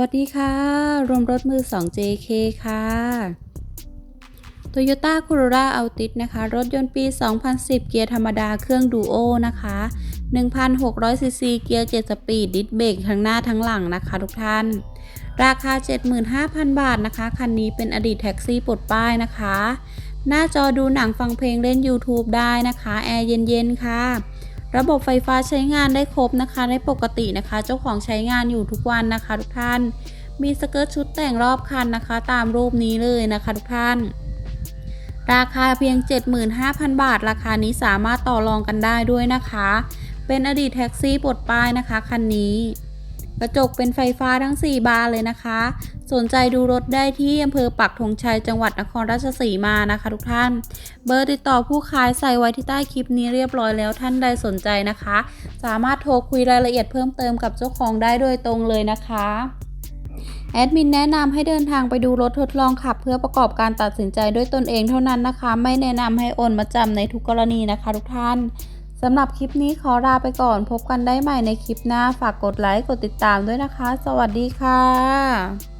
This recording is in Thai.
วัสดีค่ะ รวมรถมือ 2 JK ค่ะ Toyota Corolla Altis นะคะ รถยนต์ปี 2010 เกียร์ธรรมดาเครื่องดูโอนะคะ 1,600 ซีซี เกียร์ 7 สปีด ดิสเบรกทั้งหน้าทั้งหลังนะคะทุกท่าน ราคา 75,000 บาทนะคะ คันนี้เป็นอดีตแท็กซี่ปลดป้ายนะคะ หน้าจอดูหนังฟังเพลงเล่น YouTube ได้นะคะ แอร์เย็นๆ ค่ะ ระบบไฟฟ้าใช้งานได้ครบนะคะได้ปกตินะคะ เจ้าของใช้งานอยู่ทุกวันนะคะ ทุกท่าน มีสเกิร์ตชุดแต่งรอบคันนะคะ ตามรูปนี้เลยนะคะ ทุกท่าน ราคาเพียง 75,000 บาท ราคานี้สามารถต่อรองกันได้ด้วยนะคะ เป็นอดีตแท็กซี่ปลดป้ายนะคะคันนี้ กระจกเป็นไฟฟ้าทั้ง 4 บานเลยนะคะ สนใจดูรถได้ที่อำเภอปักธงชัยจังหวัดนครราชสีมานะคะทุกท่าน เบอร์ติดต่อผู้ขายใส่ไว้ที่ใต้คลิปนี้เรียบร้อยแล้วท่านใดสนใจนะคะ สามารถโทรคุยรายละเอียดเพิ่มเติมกับเจ้าของได้โดยตรงเลยนะคะแอดมินแนะนำให้เดินทางไปดูรถทดลองขับ เพื่อประกอบการตัดสินใจด้วยตนเองเท่านั้นนะคะ ไม่แนะนำให้โอนมาจำในทุกกรณีนะคะ ทุกท่าน สำหรับคลิปนี้ขอลาไปก่อนพบกันได้ใหม่ในคลิปหน้า ฝากกดไลค์ กดติดตามด้วยนะคะ สวัสดีค่ะ